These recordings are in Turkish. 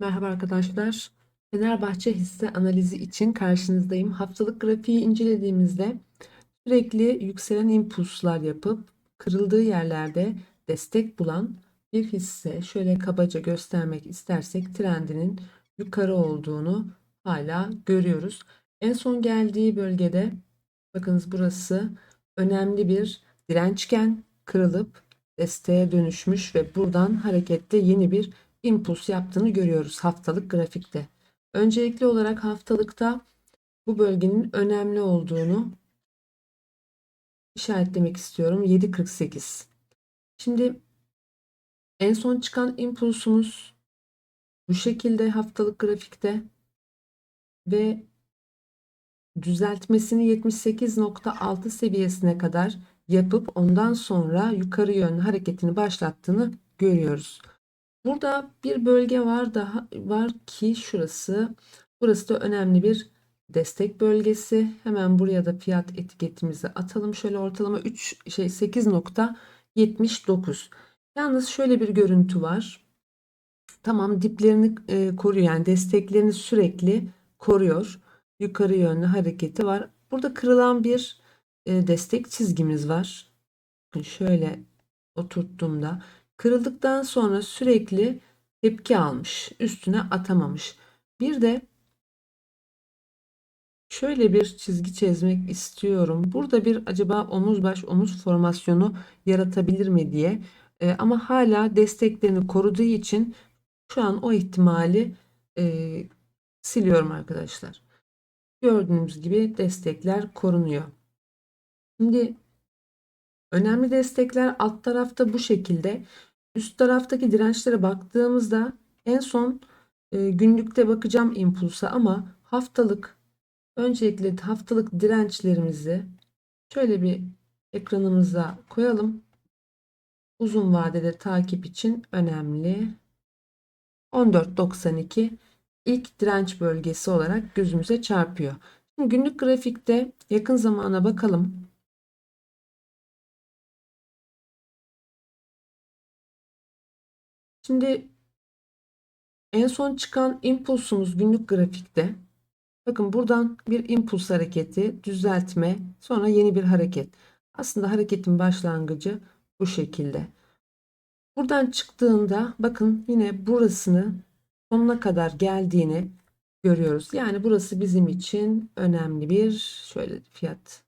Merhaba arkadaşlar. Fenerbahçe hisse analizi için karşınızdayım. Haftalık grafiği incelediğimizde sürekli yükselen impulslar yapıp kırıldığı yerlerde destek bulan bir hisse şöyle kabaca göstermek istersek trendinin yukarı olduğunu hala görüyoruz. En son geldiği bölgede bakınız burası önemli bir dirençken kırılıp desteğe dönüşmüş ve buradan hareketle yeni bir impuls yaptığını görüyoruz haftalık grafikte. Öncelikli olarak haftalıkta bu bölgenin önemli olduğunu işaretlemek istiyorum. 7.48. Şimdi en son çıkan impulsumuz bu şekilde haftalık grafikte ve düzeltmesini 78.6 seviyesine kadar yapıp ondan sonra yukarı yönlü hareketini başlattığını görüyoruz. Burada bir bölge var daha var ki şurası. Burası da önemli bir destek bölgesi. Hemen buraya da fiyat etiketimizi atalım. Şöyle ortalama 3 şey 8.79. Yalnız şöyle bir görüntü var. Tamam diplerini e, koruyor yani desteklerini sürekli koruyor. Yukarı yönlü hareketi var. Burada kırılan bir e, destek çizgimiz var. Şöyle oturttuğumda Kırıldıktan sonra sürekli tepki almış. Üstüne atamamış. Bir de şöyle bir çizgi çizmek istiyorum. Burada bir acaba omuz baş omuz formasyonu yaratabilir mi diye. E, ama hala desteklerini koruduğu için şu an o ihtimali e, siliyorum arkadaşlar. Gördüğünüz gibi destekler korunuyor. Şimdi önemli destekler alt tarafta bu şekilde. Üst taraftaki dirençlere baktığımızda en son e, günlükte bakacağım impulsa ama haftalık öncelikle haftalık dirençlerimizi şöyle bir ekranımıza koyalım. Uzun vadede takip için önemli. 14.92 ilk direnç bölgesi olarak gözümüze çarpıyor. Şimdi günlük grafikte yakın zamana bakalım. Şimdi en son çıkan impulsumuz günlük grafikte. Bakın buradan bir impuls hareketi, düzeltme, sonra yeni bir hareket. Aslında hareketin başlangıcı bu şekilde. Buradan çıktığında bakın yine burasını sonuna kadar geldiğini görüyoruz. Yani burası bizim için önemli bir şöyle fiyat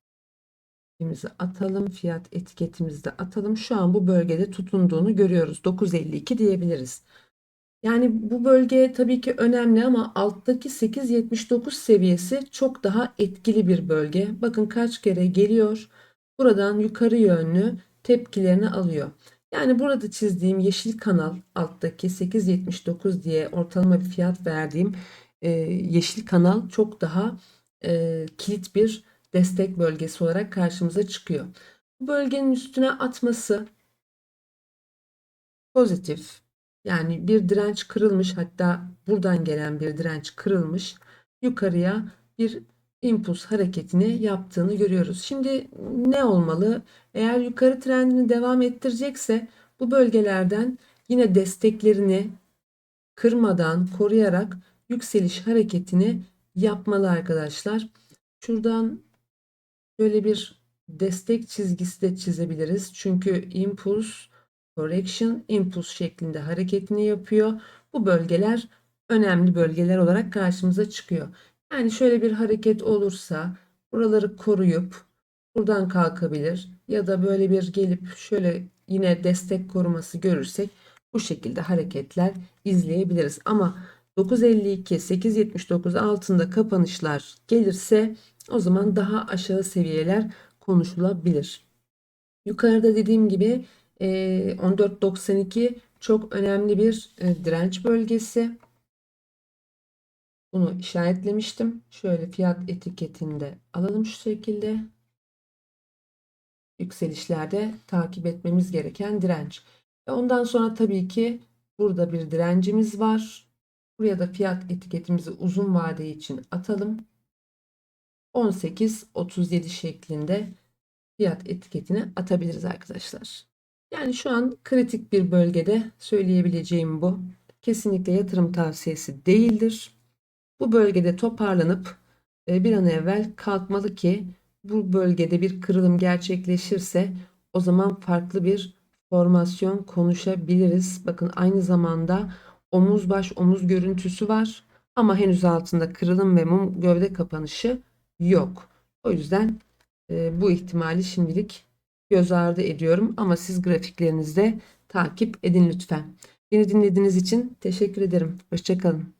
etiketimizi atalım. Fiyat etiketimizi de atalım. Şu an bu bölgede tutunduğunu görüyoruz. 9.52 diyebiliriz. Yani bu bölge tabii ki önemli ama alttaki 8.79 seviyesi çok daha etkili bir bölge. Bakın kaç kere geliyor. Buradan yukarı yönlü tepkilerini alıyor. Yani burada çizdiğim yeşil kanal alttaki 8.79 diye ortalama bir fiyat verdiğim e, yeşil kanal çok daha e, kilit bir destek bölgesi olarak karşımıza çıkıyor. Bu bölgenin üstüne atması pozitif. Yani bir direnç kırılmış hatta buradan gelen bir direnç kırılmış. Yukarıya bir impuls hareketini yaptığını görüyoruz. Şimdi ne olmalı? Eğer yukarı trendini devam ettirecekse bu bölgelerden yine desteklerini kırmadan koruyarak yükseliş hareketini yapmalı arkadaşlar. Şuradan Böyle bir destek çizgisi de çizebiliriz. Çünkü impulse, correction, impulse şeklinde hareketini yapıyor. Bu bölgeler önemli bölgeler olarak karşımıza çıkıyor. Yani şöyle bir hareket olursa buraları koruyup buradan kalkabilir ya da böyle bir gelip şöyle yine destek koruması görürsek bu şekilde hareketler izleyebiliriz. Ama 9.52, 8.79 altında kapanışlar gelirse o zaman daha aşağı seviyeler konuşulabilir. Yukarıda dediğim gibi 14.92 çok önemli bir direnç bölgesi. Bunu işaretlemiştim. Şöyle fiyat etiketinde alalım şu şekilde. Yükselişlerde takip etmemiz gereken direnç. Ve ondan sonra tabii ki burada bir direncimiz var. Buraya da fiyat etiketimizi uzun vade için atalım. 18-37 şeklinde fiyat etiketini atabiliriz arkadaşlar. Yani şu an kritik bir bölgede söyleyebileceğim bu. kesinlikle yatırım tavsiyesi değildir. Bu bölgede toparlanıp e, bir an evvel kalkmalı ki bu bölgede bir kırılım gerçekleşirse o zaman farklı bir formasyon konuşabiliriz. Bakın aynı zamanda omuz baş omuz görüntüsü var ama henüz altında kırılım ve mum gövde kapanışı yok. O yüzden e, bu ihtimali şimdilik göz ardı ediyorum ama siz grafiklerinizde takip edin lütfen. Beni dinlediğiniz için teşekkür ederim. Hoşçakalın.